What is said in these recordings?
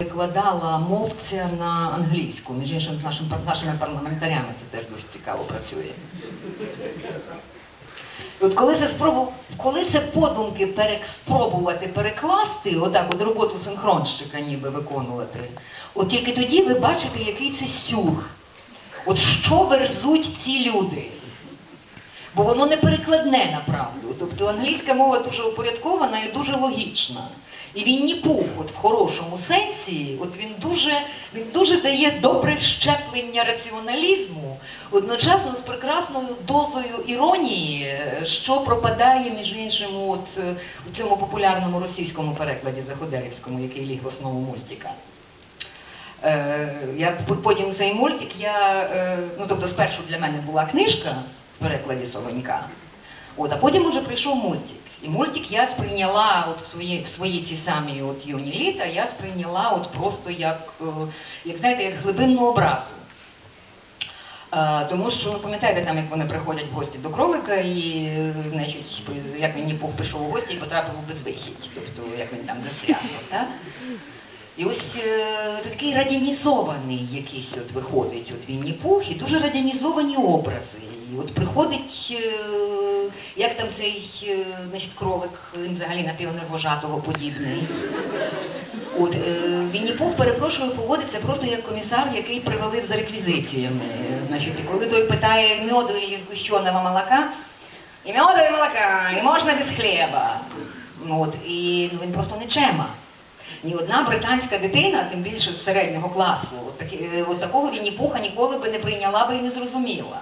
Викладала мовця на англійську, між іншим з нашим, нашими парламентарями це теж дуже цікаво працює. От коли це спробу, коли це подумки перек, спробувати перекласти, отак от роботу синхронщика ніби виконувати, от тільки тоді ви бачите, який це сюр. От що верзуть ці люди. Бо воно не перекладне на правду. Тобто англійська мова дуже упорядкована і дуже логічна. І Вінні Пух, от в хорошому сенсі, от він дуже, він дуже дає добре щеплення раціоналізму, одночасно з прекрасною дозою іронії, е, що пропадає, між іншим, от е, у цьому популярному російському перекладі Заходерівському, який ліг в основу мультика. Е, я потім цей мультик, я, е, ну тобто спершу для мене була книжка перекладі Солонька, от, а потім уже прийшов мультик. І мультик я сприйняла от в свої, в свої ці самі от юні літа, я сприйняла от просто як, е, як знаєте, як глибинну образу. Е, Тому що ви пам'ятаєте, там як вони приходять в гості до кролика, і значить, як він Пух прийшов у гості і потрапив у безвихідь, тобто як він там застряг. Так? І ось е, такий радянізований якийсь от виходить от Вінні Пух, і дуже радянізовані образи. От приходить, е, як там цей е, значить, кролик, він взагалі на піонервожатого подібний. От, е, Вінні перепрошую, поводиться просто як комісар, який привалив за реквізиціями. Значить, коли той питає меду і згущеного молока, і меду, і молока, і можна без хліба. От, і ну, він просто не чема. Ні одна британська дитина, тим більше з середнього класу, от, от такого Вінні-Пуха ніколи би не прийняла би і не зрозуміла.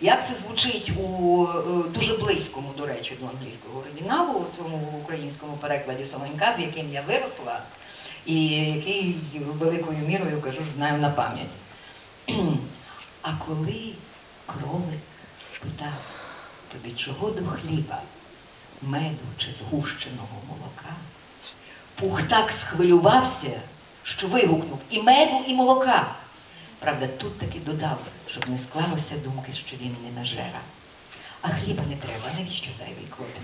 Як це звучить у е, дуже близькому, до речі, до англійського оригіналу, у цьому українському перекладі Солонька, з яким я виросла, і який великою мірою, кажу, знаю на пам'ять. А коли кролик спитав тобі чого до хліба, меду чи згущеного молока, Пух так схвилювався, що вигукнув і меду, і молока. Правда, тут таки додав, щоб не склалося думки, що він не нажера. А хліба не треба, навіщо зайвий клопіт?